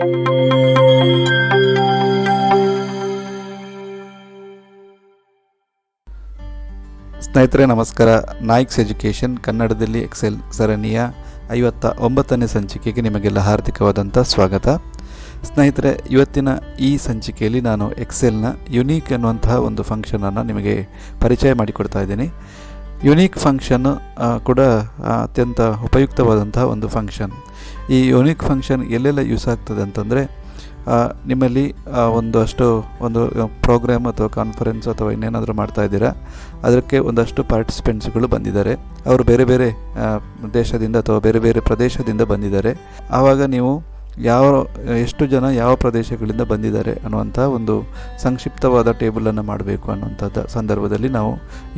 ಸ್ನೇಹಿತರೆ, ನಮಸ್ಕಾರ. ನಾಯ್ಕ್ಸ್ ಎಜುಕೇಷನ್, ಕನ್ನಡದಲ್ಲಿ ಎಕ್ಸೆಲ್ ಸರಣಿಯ ಐವತ್ತ ಒಂಬತ್ತನೇ ಸಂಚಿಕೆಗೆ ನಿಮಗೆಲ್ಲ ಹಾರ್ದಿಕವಾದಂಥ ಸ್ವಾಗತ. ಸ್ನೇಹಿತರೆ, ಇವತ್ತಿನ ಈ ಸಂಚಿಕೆಯಲ್ಲಿ ನಾನು ಎಕ್ಸೆಲ್ನ ಯುನೀಕ್ ಅನ್ನುವಂತಹ ಒಂದು ಫಂಕ್ಷನನ್ನು ನಿಮಗೆ ಪರಿಚಯ ಮಾಡಿಕೊಡ್ತಾ ಇದ್ದೀನಿ. ಯುನೀಕ್ ಫಂಕ್ಷನ್ ಕೂಡ ಅತ್ಯಂತ ಉಪಯುಕ್ತವಾದಂತಹ ಒಂದು ಫಂಕ್ಷನ್. ಈ ಯುನೀಕ್ ಫಂಕ್ಷನ್ ಎಲ್ಲೆಲ್ಲ ಯೂಸ್ ಆಗ್ತದೆ ಅಂತಂದರೆ ನಿಮ್ಮಲ್ಲಿ ಒಂದಷ್ಟು ಒಂದು ಪ್ರೋಗ್ರಾಮ್ ಅಥವಾ ಕಾನ್ಫರೆನ್ಸ್ ಅಥವಾ ಇನ್ನೇನಾದರೂ ಮಾಡ್ತಾ ಇದ್ದೀರಾ, ಅದಕ್ಕೆ ಒಂದಷ್ಟು ಪಾರ್ಟಿಸಿಪೆಂಟ್ಸ್ಗಳು ಬಂದಿದ್ದಾರೆ. ಅವರು ಬೇರೆ ಬೇರೆ ದೇಶದಿಂದ ಅಥವಾ ಬೇರೆ ಬೇರೆ ಪ್ರದೇಶದಿಂದ ಬಂದಿದ್ದಾರೆ. ಆವಾಗ ನೀವು ಯಾವ ಎಷ್ಟು ಜನ ಯಾವ ಪ್ರದೇಶಗಳಿಂದ ಬಂದಿದ್ದಾರೆ ಅನ್ನುವಂಥ ಒಂದು ಸಂಕ್ಷಿಪ್ತವಾದ ಟೇಬಲನ್ನು ಮಾಡಬೇಕು ಅನ್ನುವಂಥದ್ದು ಸಂದರ್ಭದಲ್ಲಿ ನಾವು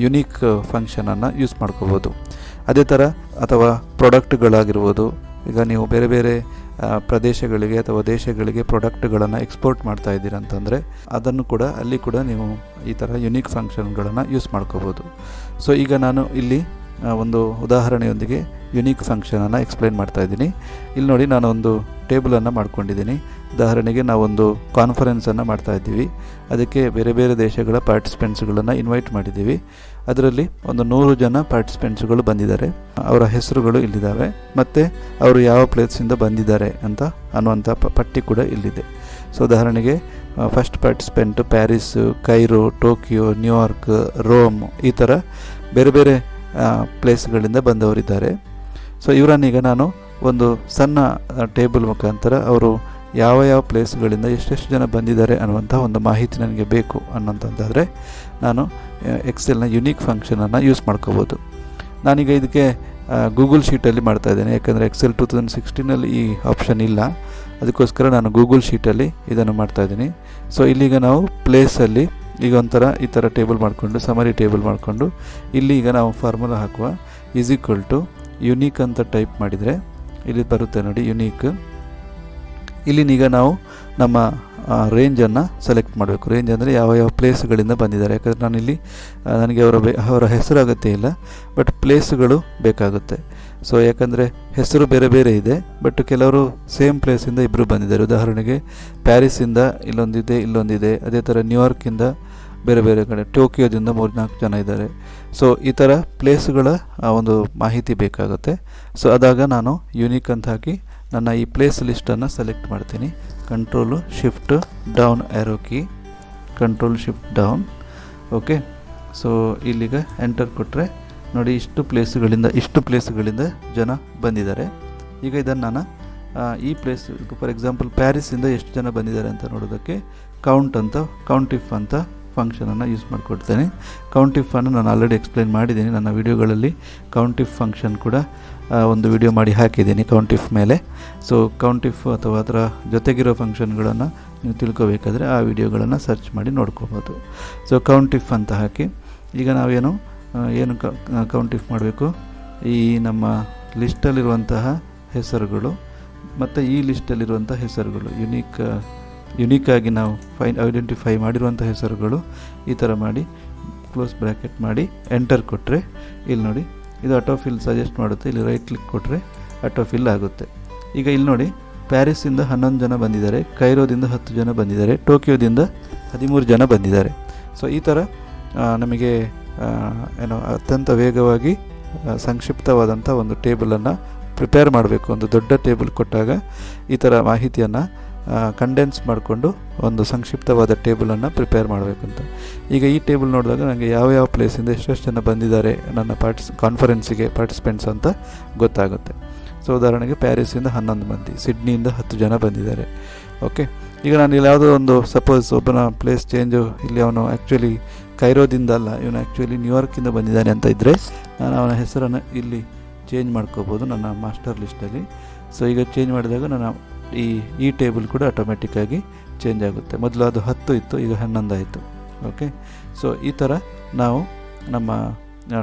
ಯುನೀಕ್ ಫಂಕ್ಷನನ್ನು ಯೂಸ್ ಮಾಡ್ಕೋಬೋದು. ಅದೇ ಥರ ಅಥವಾ ಪ್ರಾಡಕ್ಟ್ಗಳಾಗಿರ್ಬೋದು ಈಗ ನೀವು ಬೇರೆ ಬೇರೆ ಪ್ರದೇಶಗಳಿಗೆ ಅಥವಾ ದೇಶಗಳಿಗೆ ಪ್ರಾಡಕ್ಟ್ಗಳನ್ನು ಎಕ್ಸ್ಪೋರ್ಟ್ ಮಾಡ್ತಾ ಇದ್ದೀರ ಅಂತಂದರೆ ಅದನ್ನು ಕೂಡ ಅಲ್ಲಿ ಕೂಡ ನೀವು ಈ ಥರ ಯುನೀಕ್ ಫಂಕ್ಷನ್ಗಳನ್ನು ಯೂಸ್ ಮಾಡ್ಕೋಬೋದು. ಸೊ ಈಗ ನಾನು ಇಲ್ಲಿ ಒಂದು ಉದಾಹರಣೆಯೊಂದಿಗೆ ಯುನೀಕ್ ಫಂಕ್ಷನನ್ನು ಎಕ್ಸ್ಪ್ಲೈನ್ ಮಾಡ್ತಾ ಇದ್ದೀನಿ. ಇಲ್ಲಿ ನೋಡಿ ನಾನು ಒಂದು ಟೇಬಲನ್ನು ಮಾಡ್ಕೊಂಡಿದ್ದೀನಿ. ಉದಾಹರಣೆಗೆ ನಾವೊಂದು ಕಾನ್ಫರೆನ್ಸನ್ನು ಮಾಡ್ತಾ ಇದ್ದೀವಿ. ಅದಕ್ಕೆ ಬೇರೆ ಬೇರೆ ದೇಶಗಳ ಪಾರ್ಟಿಸಿಪೆಂಟ್ಸ್ಗಳನ್ನು ಇನ್ವೈಟ್ ಮಾಡಿದ್ದೀವಿ. ಅದರಲ್ಲಿ ಒಂದು ನೂರು ಜನ ಪಾರ್ಟಿಸಿಪೆಂಟ್ಸ್ಗಳು ಬಂದಿದ್ದಾರೆ. ಅವರ ಹೆಸರುಗಳು ಇಲ್ಲಿದ್ದಾವೆ. ಮತ್ತು ಅವರು ಯಾವ ಪ್ಲೇಸಿಂದ ಬಂದಿದ್ದಾರೆ ಅಂತ ಅನ್ನುವಂಥ ಪಟ್ಟಿ ಕೂಡ ಇಲ್ಲಿದೆ. ಸೊ, ಉದಾಹರಣೆಗೆ first participant Paris, Cairo, Tokyo, New York, Rome ಈ ಥರ ಬೇರೆ ಬೇರೆ ಪ್ಲೇಸ್ಗಳಿಂದ ಬಂದವರಿದ್ದಾರೆ. ಸೊ, ಇವರನ್ನೀಗ ನಾನು ಒಂದು ಸಣ್ಣ ಟೇಬಲ್ ಮುಖಾಂತರ ಅವರು ಯಾವ ಯಾವ ಪ್ಲೇಸ್ಗಳಿಂದ ಎಷ್ಟೆಷ್ಟು ಜನ ಬಂದಿದ್ದಾರೆ ಅನ್ನುವಂಥ ಒಂದು ಮಾಹಿತಿ ನನಗೆ ಬೇಕು ಅನ್ನೋಂಥದ್ದಾದರೆ ನಾನು ಎಕ್ಸೆಲ್ನ ಯುನೀಕ್ ಫಂಕ್ಷನನ್ನು ಯೂಸ್ ಮಾಡ್ಕೋಬೋದು. ನಾನೀಗ ಇದಕ್ಕೆ ಗೂಗಲ್ ಶೀಟಲ್ಲಿ ಮಾಡ್ತಾ ಇದ್ದೇನೆ. ಯಾಕಂದರೆ ಎಕ್ಸೆಲ್ ಟೂ ತೌಸಂಡ್ ಸಿಕ್ಸ್ಟೀನಲ್ಲಿ ಈ ಆಪ್ಷನ್ ಇಲ್ಲ. ಅದಕ್ಕೋಸ್ಕರ ನಾನು ಗೂಗಲ್ ಶೀಟಲ್ಲಿ ಇದನ್ನು ಮಾಡ್ತಾ ಇದ್ದೀನಿ. ಸೊ ಇಲ್ಲಿಗ ನಾವು ಪ್ಲೇಸಲ್ಲಿ ಈಗ ಒಂಥರ ಈ ಥರ ಟೇಬಲ್ ಮಾಡಿಕೊಂಡು ಸಮರಿ ಟೇಬಲ್ ಮಾಡಿಕೊಂಡು, ಇಲ್ಲಿ ಈಗ ನಾವು ಫಾರ್ಮುಲಾ ಹಾಕುವ ಈಸ್ ಈಕ್ವಲ್ ಟು ಯುನೀಕ್ ಅಂತ ಟೈಪ್ ಮಾಡಿದರೆ ಇಲ್ಲಿ ಬರುತ್ತೆ ನೋಡಿ ಯುನೀಕ್ ಇಲ್ಲಿನೀಗ ನಾವು ನಮ್ಮ ರೇಂಜನ್ನು ಸೆಲೆಕ್ಟ್ ಮಾಡಬೇಕು. ರೇಂಜ್ ಅಂದರೆ ಯಾವ ಯಾವ ಪ್ಲೇಸ್ಗಳಿಂದ ಬಂದಿದ್ದಾರೆ. ಯಾಕಂದರೆ ನಾನಿಲ್ಲಿ ನನಗೆ ಅವರ ಬೇ, ಅವರ ಹೆಸರು ಅಗತ್ಯ ಇಲ್ಲ ಬಟ್ ಪ್ಲೇಸ್ಗಳು ಬೇಕಾಗುತ್ತೆ. ಸೊ ಯಾಕಂದರೆ ಹೆಸರು ಬೇರೆ ಬೇರೆ ಇದೆ ಬಟ್ ಕೆಲವರು ಸೇಮ್ ಪ್ಲೇಸಿಂದ ಇಬ್ಬರು ಬಂದಿದ್ದಾರೆ. ಉದಾಹರಣೆಗೆ ಪ್ಯಾರಿಸಿಂದ ಇಲ್ಲೊಂದಿದೆ ಇಲ್ಲೊಂದಿದೆ. ಅದೇ ಥರ ನ್ಯೂಯಾರ್ಕಿಂದ ಬೇರೆ ಬೇರೆ ಕಡೆ ಟೋಕಿಯೋದಿಂದ ಮೂರು ನಾಲ್ಕು ಜನ ಇದ್ದಾರೆ. ಸೊ ಈ ಥರ ಪ್ಲೇಸ್ಗಳ ಒಂದು ಮಾಹಿತಿ ಬೇಕಾಗುತ್ತೆ. ಸೊ ಅದಾಗ ನಾನು ಯುನೀಕ್ ಅಂತ ಹಾಕಿ ನನ್ನ ಈ ಪ್ಲೇಸ್ ಲಿಸ್ಟನ್ನು ಸೆಲೆಕ್ಟ್ ಮಾಡ್ತೀನಿ. Control shift down arrow key control shift down okay so ಇಲ್ಲಿಗೆ ಎಂಟರ್ ಕೊಟ್ಟರೆ ನೋಡಿ ಇಷ್ಟು ಪ್ಲೇಸ್ಗಳಿಂದ ಇಷ್ಟು ಪ್ಲೇಸ್ಗಳಿಂದ ಜನ ಬಂದಿದ್ದಾರೆ. ಈಗ ಇದನ್ನು ನಾನು ಈ ಪ್ಲೇಸ್ ಫಾರ್ ಎಕ್ಸಾಂಪಲ್ ಪ್ಯಾರಿಸಿಂದ ಎಷ್ಟು ಜನ ಬಂದಿದ್ದಾರೆ ಅಂತ ನೋಡೋದಕ್ಕೆ ಕೌಂಟ್ ಅಂತ ಕೌಂಟ್ ಇಫ್ ಅಂತ ಫಂಕ್ಷನನ್ನು ಯೂಸ್ ಮಾಡಿಕೊಡ್ತೇನೆ. ಕೌಂಟಿಫ್ ಇಫ್ ಅನ್ನು ನಾನು ಆಲ್ರೆಡಿ ಎಕ್ಸ್ಪ್ಲೈನ್ ಮಾಡಿದ್ದೀನಿ. ನನ್ನ ವಿಡಿಯೋಗಳಲ್ಲಿ ಕೌಂಟಿಫ್ ಫಂಕ್ಷನ್ ಕೂಡ ಒಂದು ವಿಡಿಯೋ ಮಾಡಿ ಹಾಕಿದ್ದೀನಿ ಕೌಂಟಿಫ್ ಮೇಲೆ. ಸೊ ಕೌಂಟಿಫ್ ಅಥವಾ ಅದರ ಜೊತೆಗಿರೋ ಫಂಕ್ಷನ್ಗಳನ್ನು ನೀವು ತಿಳ್ಕೋಬೇಕಾದ್ರೆ ಆ ವಿಡಿಯೋಗಳನ್ನು ಸರ್ಚ್ ಮಾಡಿ ನೋಡ್ಕೋಬೋದು. ಸೊ ಕೌಂಟಿಫ್ ಅಂತ ಹಾಕಿ. ಈಗ ನಾವೇನು ಏನು ಕೌಂಟಿಫ್ ಮಾಡಬೇಕು? ಈ ನಮ್ಮ ಲಿಸ್ಟಲ್ಲಿರುವಂತಹ ಹೆಸರುಗಳು, ಮತ್ತು ಈ ಲಿಸ್ಟಲ್ಲಿರುವಂಥ ಹೆಸರುಗಳು ಯುನೀಕ್ ಯುನೀಕಾಗಿ ನಾವು ಫೈನ್ ಐಡೆಂಟಿಫೈ ಮಾಡಿರುವಂಥ ಹೆಸರುಗಳು ಈ ಥರ ಮಾಡಿ ಕ್ಲೋಸ್ ಬ್ರ್ಯಾಕೆಟ್ ಮಾಡಿ ಎಂಟರ್ ಕೊಟ್ಟರೆ ಇಲ್ಲಿ ನೋಡಿ, ಇದು ಆಟೋ ಫಿಲ್ ಸಜೆಸ್ಟ್ ಮಾಡುತ್ತೆ. ಇಲ್ಲಿ ರೈಟ್ ಕ್ಲಿಕ್ ಕೊಟ್ಟರೆ ಆಟೋ ಫಿಲ್ ಆಗುತ್ತೆ. ಈಗ ಇಲ್ಲಿ ನೋಡಿ ಪ್ಯಾರಿಸ್ಸಿಂದ ಹನ್ನೊಂದು ಜನ ಬಂದಿದ್ದಾರೆ, ಕೈರೋದಿಂದ ಹತ್ತು ಜನ ಬಂದಿದ್ದಾರೆ, ಟೋಕಿಯೋದಿಂದ ಹದಿಮೂರು ಜನ ಬಂದಿದ್ದಾರೆ. ಸೊ ಈ ಥರ ನಮಗೆ ಏನೋ ಅತ್ಯಂತ ವೇಗವಾಗಿ ಸಂಕ್ಷಿಪ್ತವಾದಂಥ ಒಂದು ಟೇಬಲನ್ನು ಪ್ರಿಪೇರ್ ಮಾಡಬೇಕು. ಒಂದು ದೊಡ್ಡ ಟೇಬಲ್ ಕೊಟ್ಟಾಗ ಈ ಥರ ಮಾಹಿತಿಯನ್ನು ಕಂಡೆನ್ಸ್ ಮಾಡಿಕೊಂಡು ಒಂದು ಸಂಕ್ಷಿಪ್ತವಾದ ಟೇಬಲನ್ನು ಪ್ರಿಪೇರ್ ಮಾಡಬೇಕು ಅಂತ ಈಗ ಈ ಟೇಬಲ್ ನೋಡಿದಾಗ ನನಗೆ ಯಾವ ಯಾವ ಪ್ಲೇಸಿಂದ ಎಷ್ಟೆಷ್ಟು ಜನ ಬಂದಿದ್ದಾರೆ ನನ್ನ ಪಾರ್ಟಿಸ್ ಕಾನ್ಫರೆನ್ಸಿಗೆ ಪಾರ್ಟಿಸಿಪೆಂಟ್ಸ್ ಅಂತ ಗೊತ್ತಾಗುತ್ತೆ. ಸೊ ಉದಾಹರಣೆಗೆ ಪ್ಯಾರಿಸಿಂದ ಹನ್ನೊಂದು ಮಂದಿ ಸಿಡ್ನಿಯಿಂದ ಹತ್ತು ಜನ ಬಂದಿದ್ದಾರೆ. ಓಕೆ ಈಗ ನಾನು ಇಲ್ಲಿ ಯಾವುದೋ ಒಂದು ಸಪೋಸ್ ಒಬ್ಬನ ಪ್ಲೇಸ್ ಚೇಂಜು ಇಲ್ಲಿ ಅವನು ಆ್ಯಕ್ಚುಲಿ ಕೈರೋದಿಂದ ಅಲ್ಲ, ಇವನು ಆ್ಯಕ್ಚುಲಿ ನ್ಯೂಯಾರ್ಕಿಂದ ಬಂದಿದ್ದಾನೆ ಅಂತ ಇದ್ದರೆ ನಾನು ಅವನ ಹೆಸರನ್ನು ಇಲ್ಲಿ ಚೇಂಜ್ ಮಾಡ್ಕೋಬೋದು ನನ್ನ ಮಾಸ್ಟರ್ ಲಿಸ್ಟಲ್ಲಿ ಸೊ ಈಗ ಚೇಂಜ್ ಮಾಡಿದಾಗ ನನ್ನ ಈ ಈ ಟೇಬಲ್ ಕೂಡ ಆಟೋಮೆಟಿಕ್ಕಾಗಿ ಚೇಂಜ್ ಆಗುತ್ತೆ. ಮೊದಲು ಅದು ಹತ್ತು ಇತ್ತು, ಈಗ ಹನ್ನೊಂದು ಆಯಿತು ಓಕೆ ಸೊ ಈ ಥರ ನಾವು ನಮ್ಮ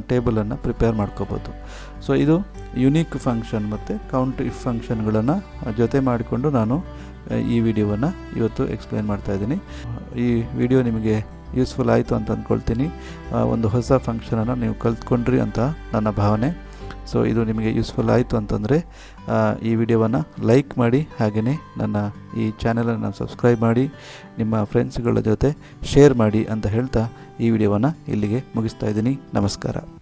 ಟೇಬಲನ್ನು ಪ್ರಿಪೇರ್ ಮಾಡ್ಕೋಬೋದು. ಸೊ ಇದು ಯುನೀಕ್ ಫಂಕ್ಷನ್ ಮತ್ತು ಕೌಂಟ್ ಇಫ್ ಫಂಕ್ಷನ್ಗಳನ್ನು ಜೊತೆ ಮಾಡಿಕೊಂಡು ನಾನು ಈ ವಿಡಿಯೋವನ್ನು ಇವತ್ತು ಎಕ್ಸ್ಪ್ಲೈನ್ ಮಾಡ್ತಾ ಇದ್ದೀನಿ. ಈ ವಿಡಿಯೋ ನಿಮಗೆ ಯೂಸ್ಫುಲ್ ಆಯಿತು ಅಂತ ಅಂದ್ಕೊಳ್ತೀನಿ ಒಂದು ಹೊಸ ಫಂಕ್ಷನನ್ನು ನೀವು ಕಲ್ತ್ಕೊಂಡ್ರಿ ಅಂತ ನನ್ನ ಭಾವನೆ. ಸೊ ಇದು ನಿಮಗೆ ಯೂಸ್ಫುಲ್ ಆಯಿತು ಅಂತಂದರೆ ಈ ವಿಡಿಯೋವನ್ನು ಲೈಕ್ ಮಾಡಿ ಹಾಗೆಯೇ ನನ್ನ ಈ ಚಾನಲನ್ನು ಸಬ್ಸ್ಕ್ರೈಬ್ ಮಾಡಿ, ನಿಮ್ಮ ಫ್ರೆಂಡ್ಸ್ಗಳ ಜೊತೆ ಶೇರ್ ಮಾಡಿ ಅಂತ ಹೇಳ್ತಾ ಈ ವಿಡಿಯೋವನ್ನು ಇಲ್ಲಿಗೆ ಮುಗಿಸ್ತಾ ಇದ್ದೀನಿ. ನಮಸ್ಕಾರ.